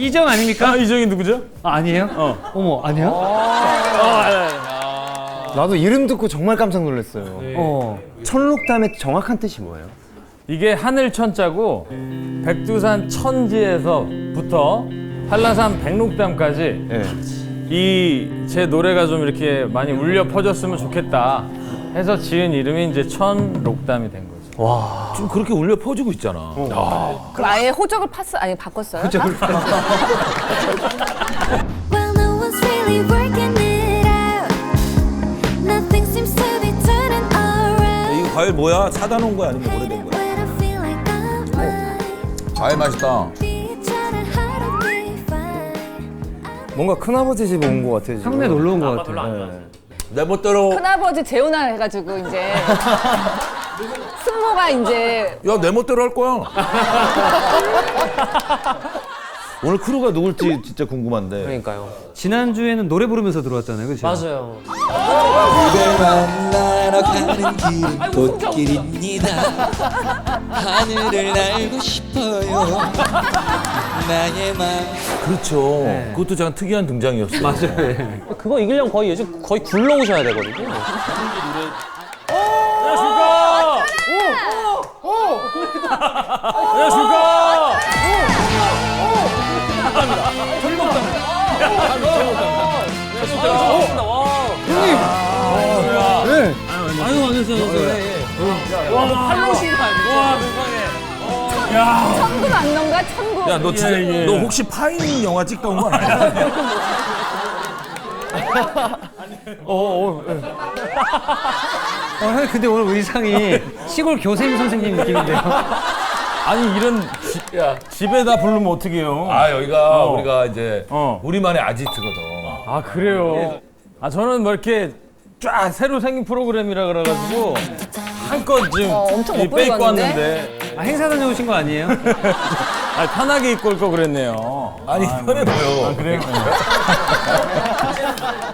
이정 아닙니까? 아, 이정이 누구죠? 아, 아니에요? 어. 어머, 아니야? 나도 이름 듣고 정말 깜짝 놀랐어요. 어. 천록담의 정확한 뜻이 뭐예요? 이게 하늘 천자고 백두산 천지에서부터 한라산 백록담까지 네. 이 제 노래가 좀 이렇게 많이 울려 퍼졌으면 좋겠다 해서 지은 이름이 이제 천록담이 된 거 죠. 지금 그렇게 울려 퍼지고 있잖아. 그럼 아예 호적을 파스 아니 바꿨어요? 호적을 Well, no one's really working it out. Nothing seems to be turning around. 이거 과일 뭐야? 사다 놓은 거야 아니면 오래된 거야? When I feel like I'm right, 과일 맛있다. be trying hard to be fine. 뭔가 큰아버지 집온것 같아요. 지금. 형네 놀러 온 것 같아요. 네. 내 멋대로 큰아버지 재혼을 해가지고 이제 승모가 이제 야 내 멋대로 할 거야. 오늘 크루가 누굴지 진짜 궁금한데. 그러니까요. 지난주에는 노래 부르면서 들어왔잖아요. 그죠? 맞아요. 그댈 만나러 가는 길은 꽃길입니다. 하늘을 날고 싶어요. 나의 마음. 그렇죠. 그것도 잠깐 특이한 등장이었어요. 맞아요. 그거 이기려면 거의 요즘 거의 굴러오셔야 되거든요. 안녕하십니까? 아유, 안녕하세요. 천구 맞는가 천구 야너 진짜 예, 예. 너 혹시 파인 영화 온건 아니야? 어, 형, 근데 오늘 의상이 시골 교생 선생님 느낌인데요? 아니 이런 지, 집에다 부르면 어떡해요? 아 여기가 어. 우리가 이제 어. 우리만의 아지트거든. 아 그래요? 아 저는 뭐 이렇게 쫙 새로 생긴 프로그램이라 그래가지고 한껏 지금 어, 엄청 이못 빼입고? 왔는데 아, 행사 다녀오신 거 아니에요? 아 편하게 입고 올 거 그랬네요. 아니 편해 보여. 그래요?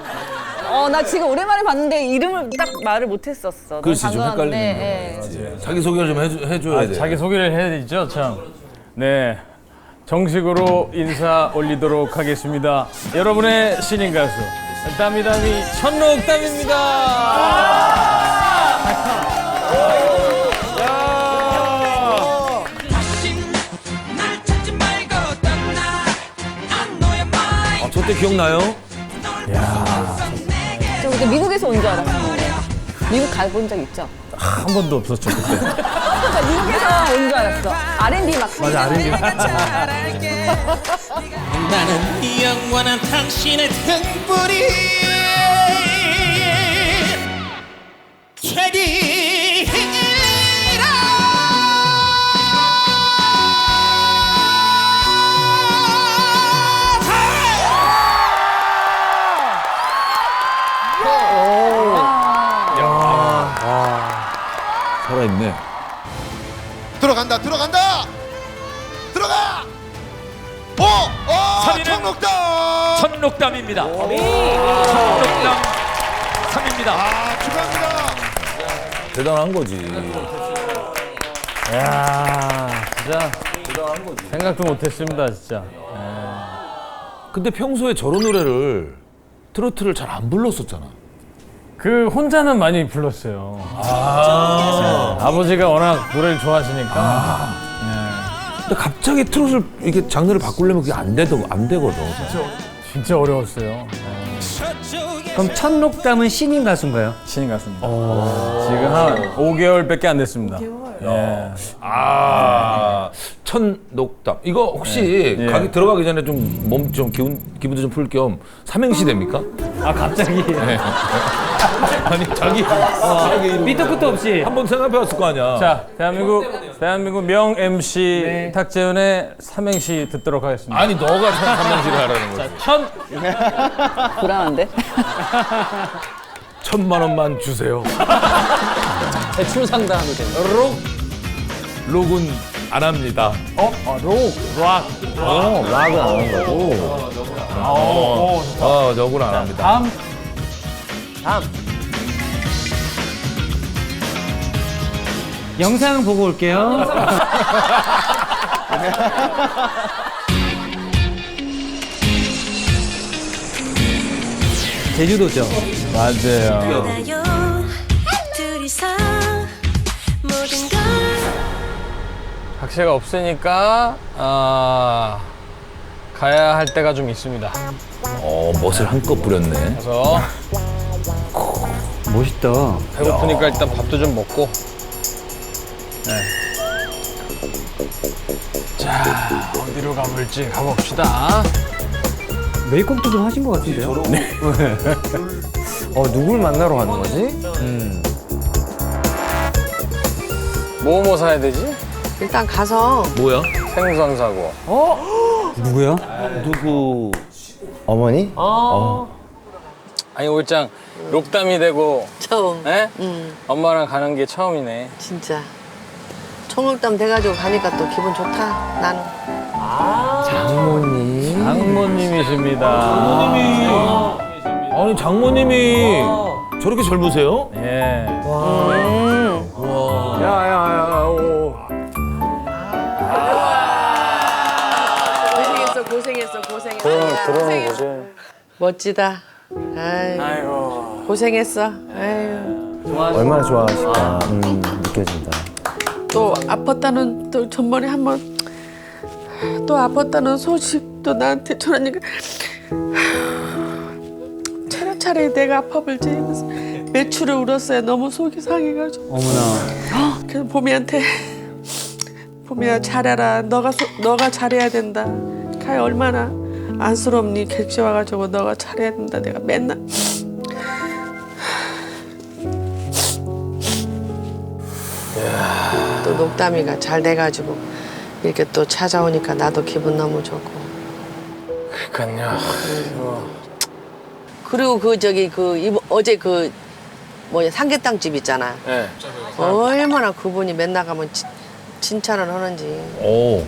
어 나 지금 오랜만에 봤는데 이름을 딱 말을 못했었어 그렇지 좀 헷갈리는 예. 거. 자기 소개를 좀 해줘, 해줘야 아, 돼. 자기 소개를 해야죠 참. 네. 정식으로 인사 올리도록 하겠습니다. 여러분의 신인 가수 담이담이 천록담입니다. 야. 아, 저때 기억나요? 저 그때 미국에서 온 줄 알았어 미국 가본 적 있죠? 한 번도 없었죠 그때. 그러니까 미국에서 온 줄 알았어 R&B 막 맞아 R&B 나는 이 영원한 당신의 등불이 살아 3입니다. 3점 3입니다. 아, 축하합니다. 대단한 거지. 야 진짜 생각도 못했습니다 진짜. 네. 근데 평소에 저런 노래를 트로트를 잘 안 불렀었잖아. 그 혼자는 많이 불렀어요. 아~ 네, 버지가 워낙 노래를 좋아하시니까 아. 네. 근데 갑자기 트로트를 이렇게 장르를 바꾸려면 그게 안 되더 안 되거든. 진짜 어려웠어요. 그럼 천록담은 신인 가수인가요? 신인 같습니다. 지금 한 5개월밖에 안 됐습니다. 예. 아, 천녹담. 이거 혹시 예. 가기 들어가기 전에 좀 몸 좀 기분 기분도 좀 풀 겸 삼행시 됩니까? 아, 갑자기. 아니 자기 자기 이름 밑도 끝도 없이. 한번 생각해 봤을 거 아니야. 자, 대한민국 대한민국 명 MC 탁재훈의 삼행시 듣도록 하겠습니다. 아니 너가 천 삼행시를 하라는 거지. 천 불안한데? 천만 원만 주세요. 대출 상담이 되는. 록 록은 안 합니다. 어? 아, 록. 락. 어, 락은 안 한 거고. 아, 어, 어, 어, 어, 록은 안 합니다. 다음. 다음. 영상 보고 올게요. 제주도죠. 맞아요. 박씨가 없으니까 아 가야 할 때가 좀 있습니다. 어 멋을 한껏 부렸네. 그래서 멋있다. 배고프니까 일단 밥도 좀 먹고. 네. 자 어디로 가볼지 가봅시다. 메이크업도 좀 하신 것 같은데요? 어 누굴 만나러 가는 거지? 뭐뭐 사야 되지? 일단 가서 뭐야? 생선 사고. 누구야? 누구? 어머니? 아니 올장 록담이 되고 처음 에? 음 엄마랑 가는 게 처음이네. 진짜 청록담 돼가지고 가니까 또 기분 좋다 나는 장모님. 장모님이십니다. 아니 장모님이 저렇게 젊으세요? 예. 야야야. 들어오는 거지. 멋지다. 아이 아이고. 고생했어. 아유. 얼마나 좋아하실까 음, 느껴진다. 또 아팠다는 또 전번에 한번 또 아팠다는 소식도 나한테 전하니까 차례차례 내가 아파볼지 하면서 매출을 울었어요. 너무 속이 상해가지고. 어머나. 그래서 보미한테 보미야 잘해라. 너가 소- 너가 잘해야 된다. 가이 얼마나 안쓰럽니? 객지 와가지고 너가 잘해야 된다. 내가 맨날 또 녹담이가 잘 돼가지고 이렇게 또 찾아오니까 나도 기분 너무 좋고. 그니까요. 그리고 그 저기 그 이번- 어제 그 뭐냐 삼계탕 집 있잖아. 예. 얼마나 그분이 맨날 가면 치- 칭찬을 하는지. 오.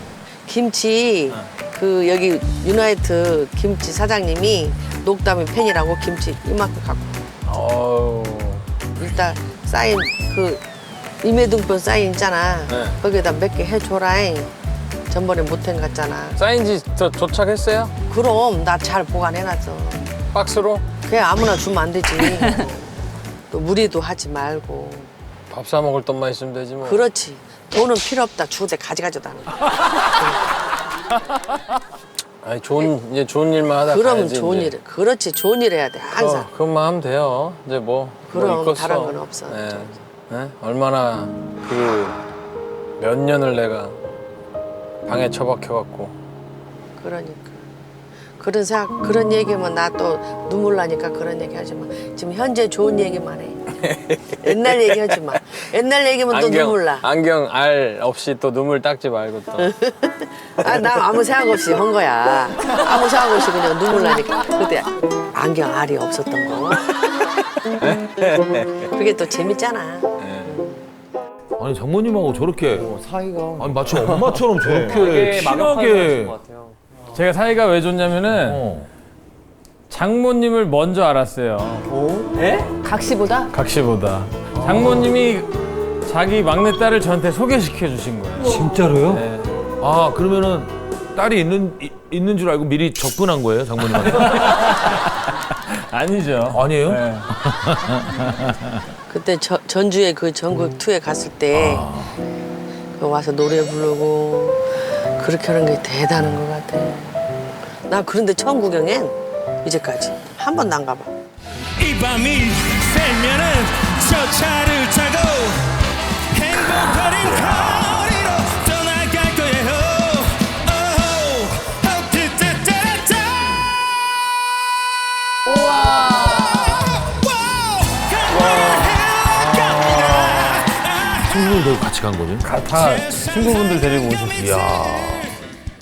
김치 그 여기 유나이트 김치 사장님이 녹담이 팬이라고 김치 이만큼 갖고 어우. 일단 사인 그 임해등본 사인 있잖아 네. 거기에다 몇 개 해줘라잉 전번에 못행 갔잖아 사인지 저 도착했어요? 그럼 나 잘 보관해놨어 박스로? 그냥 아무나 주면 안 되지 또 무리도 하지 말고 밥 사 먹을 돈만 있으면 되지 뭐. 그렇지 돈은 필요 없다 주대 가져가지도 않아 아니 좋은 이제 좋은 일만 하다 그러면 가야지. 좋은. 일 그렇지 좋은 일 해야 돼 항상 어, 그것만 하면 돼요. 이제 뭐. 그럼 뭐. 다른 건 없어. 네. 네? 얼마나 그 몇 년을 내가 방에 처박혀 갖고. 그러니까 그런 생각 그런 얘기면 나 또 눈물 나니까 그런 얘기 하지 마 지금 현재 좋은 얘기만 해 옛날 얘기 하지 마 옛날 얘기면 또 눈물 나 안경 알 없이 또 눈물 닦지 말고 또. 아, 나 아무 생각 없이 한 거야. 아무 생각 없이 그냥 눈물 나니까. 그때 안경 알이 없었던 거. 그게 또 재밌잖아. 아니 장모님하고 저렇게 사이가. 아니 마치 엄마처럼 저렇게 되게 친하게. 것 같아요. 제가 사이가 왜 좋냐면은 어. 장모님을 먼저 알았어요. 각시보다? 각시보다. 장모님이 자기 막내딸을 저한테 소개시켜 주신 거예요. 진짜로요? 네. 아 그러면은 딸이 있는 이- 있는 줄 알고 미리 접근한 거예요 장모님한테? 아니죠. 아니에요? 네. 그때 저- 전주에 그 전국 투에 갔을 때그 와서 노래 부르고 그렇게 하는 게 대단한 것 같아. 나 그런데 처음 구경엔 이제까지 한 번도 안 가봐. 이 밤이 새면은 저 차를 타고 행복한 거리로 떠나갈 거예요 오호, 어, 뜨뜨뜨뜨. 와우, 친구들도 같이 간 거죠? 다 친구분들 데리고 오셨어요. 이야.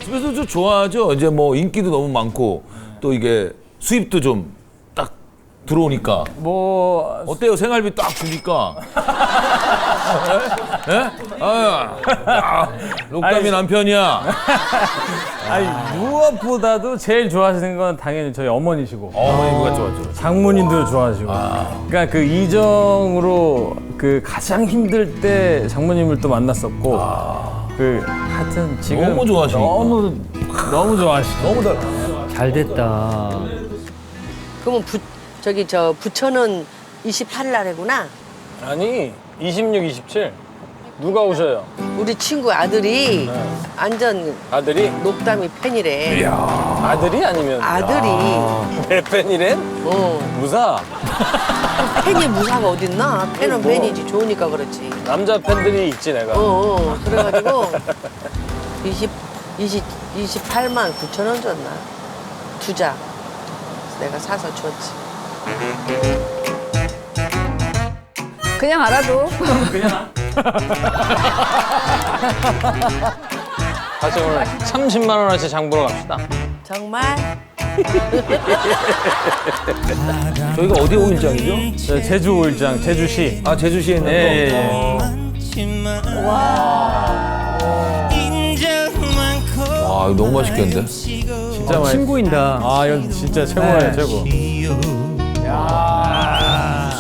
집에서 좀 좋아하죠. 이제 뭐 인기도 너무 많고 또 이게 수입도 좀 딱 들어오니까 뭐 어때요? 생활비 딱 주니까. 예? 예? 아, 야, 록담이 남편이야. 아니 무엇보다도 제일 좋아하시는 건 당연히 저희 어머니시고 어머니가 좋았죠. 장모님도 좋아하시고. 그러니까 그 이정으로 그 가장 힘들 때 장모님을 또 만났었고. 그 하여튼 지금 너무 좋아하시니까. 너무 너무 좋아하시고. 너무 다잘 됐다. 그러면 부, 저기 저 부처는 28일 날이구나. 아니 26, 27 누가 오셔요? 우리 친구 아들이 완전 아들이? 녹담이 팬이래. 아들이 아니면 아들이 내 팬이래? 어 무사 팬이 무사가 어딨나? 팬은 팬이지 좋으니까 그렇지. 남자 팬들이 있지 내가 어, 어 그래가지고 20 20 28만 9천 원 줬나? 두 장. 내가 사서 줬지. 그냥 알아도. 다시 오늘 30만 원어치 장 보러 갑시다. 정말 저희가 어디 오일장이죠? 저 제주 올장 제주시 아 제주시에 있는 예, 거. 예, 예. 어. 와 이거 너무 맛있겠는데? 진짜 많이 친구인다. 아 이건 진짜 최고예요 최고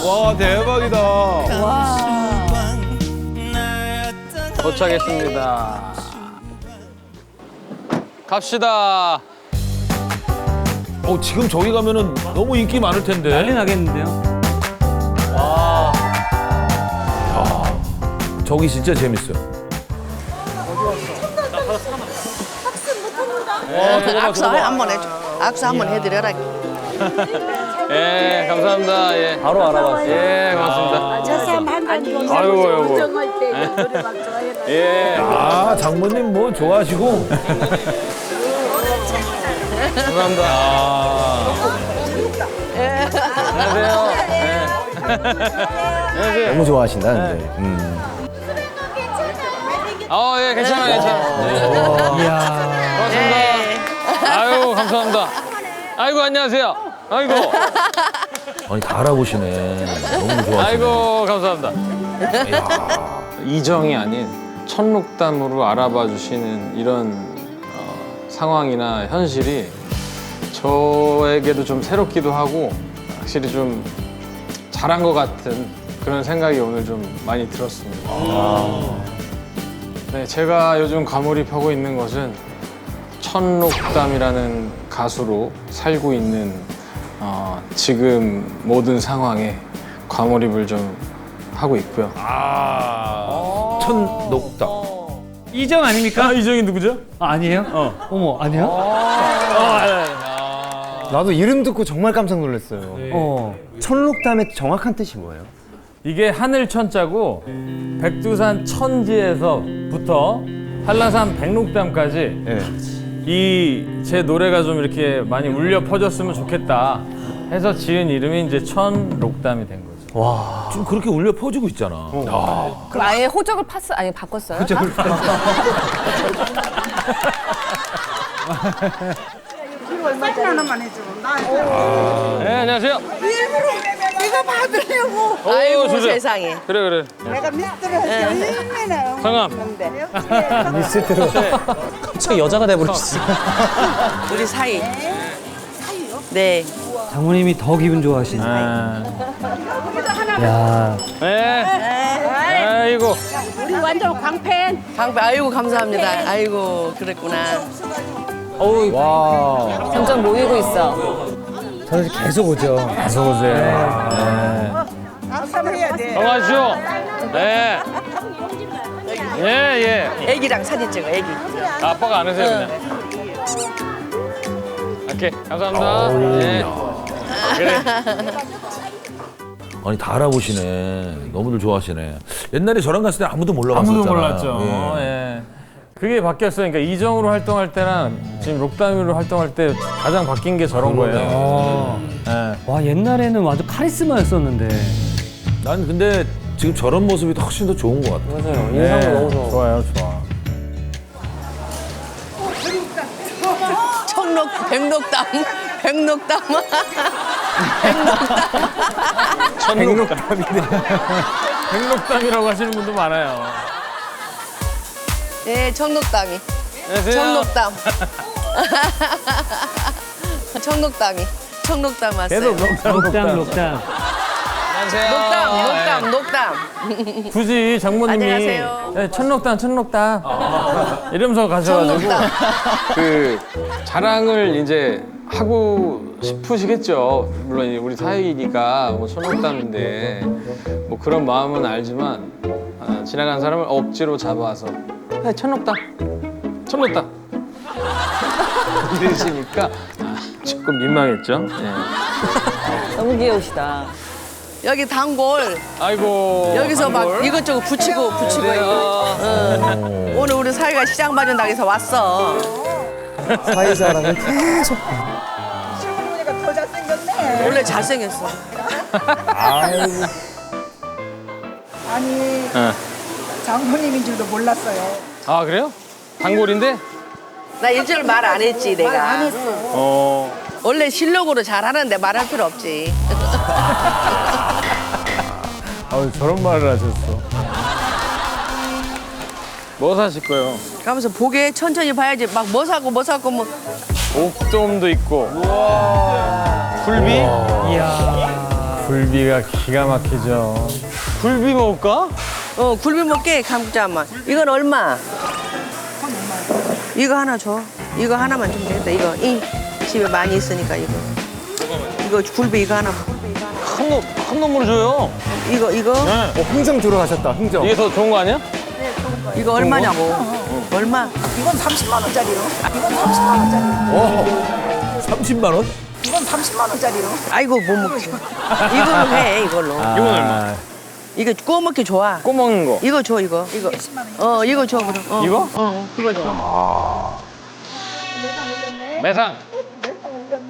와 대박이다. 도착했습니다. 갑시다. 어 지금 저기 가면은 너무 인기 많을 텐데. 난리 나겠는데요? 저기 진짜 재밌어요. 악수 한번 해줘. 악수 한번 해드려라. 예, 감사합니다. 예. 바로 알아봤어요. 예, 고맙습니다. 아이고, 아이고. 예, 아 장모님 뭐 좋아하시고. 감사합니다. 안녕하세요. 예. 안녕하세요. 너무 좋아하신다는데. 음. 아, 예, 괜찮아요, 괜찮아요. 예. 이야. 고맙습니다. 아유, 감사합니다. 아이고, 안녕하세요. 아이고, 아니 다 알아보시네. 너무 좋아하시네. 아이고, 감사합니다. 이정이 아닌 천록담으로 알아봐 주시는 이런 어, 상황이나 현실이 저에게도 좀 새롭기도 하고 확실히 좀 잘한 것 같은 그런 생각이 오늘 좀 많이 들었습니다. 네, 제가 요즘 과몰입하고 있는 것은 천록담이라는 가수로 살고 있는 어, 지금 모든 상황에 과몰입을 좀 하고 있고요. 아 천녹다. 이정 아닙니까? 이정이 누구죠? 아, 아니에요? 어. 어머, 아니요? 나도 이름 듣고 정말 깜짝 놀랐어요. 어. 천록담의 정확한 뜻이 뭐예요? 이게 하늘 천자고 백두산 천지에서부터 한라산 백록담까지 예. 이 제 노래가 좀 이렇게 많이 울려 퍼졌으면 좋겠다 해서 지은 이름이 이제 천록담이 된 거죠. 지금 그렇게 울려 퍼지고 있잖아. 야, 그럼 아예 호적을 파스 아니 바꿨어요? 호적을 네, 안녕하세요. 이거 받으려고. 오, 아이고 주세요. 세상에. 그래 그래. 내가 밑들어 얼마나 성함. 갑자기 여자가 돼버렸어. 우리 사이. 네. 장모님이 더 기분 좋아하시네. 아, 야. 네. 아이고. 우리 완전 광팬. 강배 아이고 감사합니다. 아이고 그랬구나. 와. 점점 모이고 있어. 저는 계속 오죠. 계속 오세요. 악수해야 돼. 건강하시오. 네. 예, 예. 애기랑 사진 찍어 애기. 아빠가 안 하세요, 그냥. 오케이, 감사합니다. 예. 그래. 아니 다 알아보시네. 너무들 좋아하시네. 옛날에 저랑 갔을 때 아무도 몰라봤었잖아. 아무도 몰랐죠. 예. 예. 그게 바뀌었어요. 그러니까 이정으로 활동할 때랑 지금 록담이로 활동할 때 가장 바뀐 게 저런 거예요. 예. 와, 옛날에는 완전 카리스마였었는데. 난 근데 지금 저런 모습이 더 훨씬 더 좋은 것 같아. 인상도 너무 좋아. 좋아요, 좋아. 청록 백록담 백록담 백록담이라고 하시는 분도 많아요. 예 청록담이 안녕하세요. 청록담 청록담이 청록담 왔어요. 계속 녹담, 녹담. 녹당. 안녕하세요. 녹담 예. 녹담 녹담 굳이 장모님이 안녕하세요. 네, 천록담, 천록담 이러면서 가셔가지고 청록담 그 자랑을 이제 하고 싶으시겠죠. 물론 이제 우리 사이니까 뭐 천옥담인데 뭐 그런 마음은 알지만 아, 지나간 사람을 억지로 잡아서 야, 천옥담, 천옥담 이러시니까 아, 조금 민망했죠. 예. 너무 귀여우시다. 여기 단골 아이고 여기서 막 단골. 이것저것 붙이고 붙이고 네. 어. 응. 오늘 우리 사이가 시장 마련당에서 왔어. 사회자랑은 계속. 실물 보니까 더 잘생겼네. 원래 잘생겼어. 아니 예. 장모님인 줄도 몰랐어요. 아 그래요? 단골인데? 나 일절 말 안 했지 내가. 안 했어. 어. 원래 실력으로 잘하는데 말할 필요 없지. 아유 저런 말을 하셨어. 뭐 사실 거예요? 가면서 보게 천천히 봐야지. 막 뭐 사고 뭐 사고 뭐. 옥돔도 있고. 굴비? 이야. 굴비가 기가 막히죠. 굴비 먹을까? 어 굴비 먹게 감자만. 이건 얼마? 이거 하나 줘. 이거 하나만 주면 되겠다. 이거 이 집에 많이 있으니까 이거. 이거 굴비 이거 하나. 큰 놈, 큰 놈으로 줘요. 이거 이거 어, 흥정 들어가셨다, 흥정. 이게 더 좋은 거 아니야? 이거 얼마냐고. 얼마? 이건 30만 원짜리요. 이건 30만 원짜리. 30만 원? 이건 30만 원짜리요. 아이고 못 먹지. 이걸로 해 이걸로. 이건 얼마? 이거 구워 먹기 좋아. 꼬 먹는 거. 이거 줘 이거. 이거. 어 이거 줘 그럼. 어. 이거? 어 그거 줘. 매상.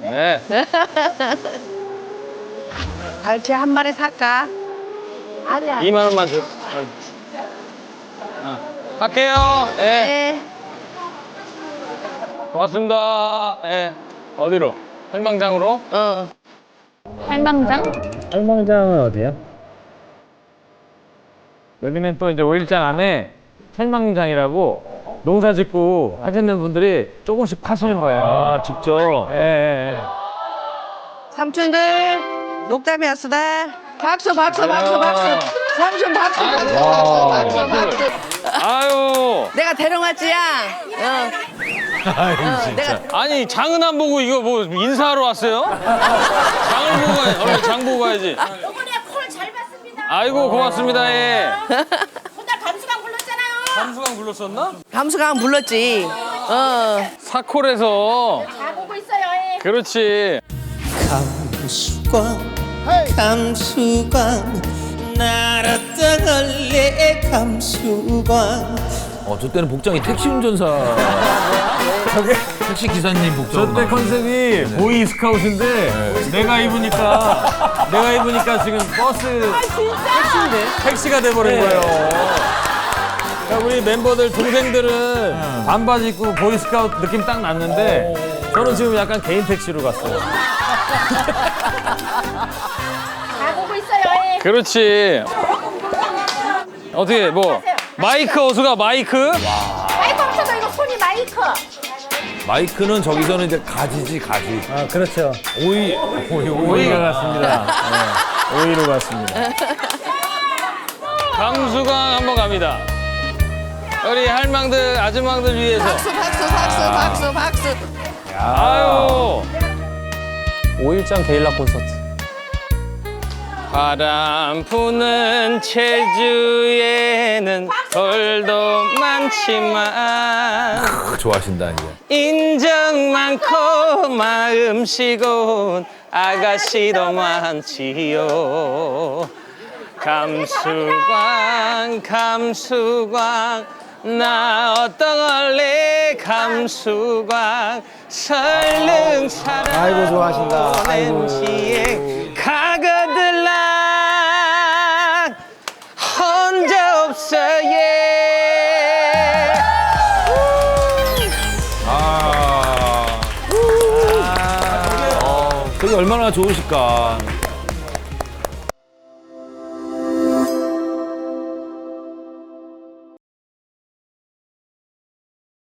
네. 갈치 한 마리 살까? 2만 원만 줘. 어. 갈게요. 예. 네. 고맙습니다. 예. 어디로? 할망장으로? 어. 할망장은 어디야? 여기는 또 이제 5일장 안에 할망장이라고 농사 짓고 하시는 분들이 조금씩 파시는 거예요. 아, 직접? 예, 예, 예. 삼촌들 녹담이 왔으다. 박수 박수 박수 박수. 삼촌 박수 박수 와. 박수 박수 박수. 아유. 내가 데려왔지 야. 어. 어, 내가 아니 장은 안 보고 이거 뭐 인사하러 왔어요? 장을 보고 가야지. 얼른 장 보고 가야지. 아이고 고맙습니다. 예. 그날 감수강 불렀잖아요. 감수강 불렀었나? 감수강 불렀지. 어. 사콜에서. 잘 보고 있어요. 예. 그렇지. 감수광 감수광 날았다갈래 감수광 어, 저 때는 복장이 택시 운전사. 택시 기사님 복장. 저때 컨셉이 보이 스카웃인데 내가 입으니까 내가 입으니까 지금 버스 택시인데 택시가 돼버린 거예요. 그러니까 우리 멤버들 동생들은 반바지 입고 보이 스카웃 느낌 딱 났는데 저는 지금 약간 개인 택시로 갔어요. 잘 보고 있어요. 예. 그렇지. 어떻게 뭐 마이크 어수가 마이크? 마이크 없어도 이거 손이 마이크. 마이크는 저기서는 이제 가지지, 가지. 아 그렇죠. 오이. 오이 오이가 갔습니다. 네, 오이로 갔습니다. 감수강 한번 갑니다. 우리 할망들 아줌마들 위해서. 박수 박수 박수 박수 박수. 아유. 5일장 게일라 콘서트. 바람 부는 제주에는 돌도 많지만 좋아하신다, 이제. 인정 많고 마음씨고운 아가씨도 많지요 감수광 감수광 나 어떠걸래 감수광 설릉 사랑 아이고, 좋아하신다. 아이고. 얼마나 좋으실까.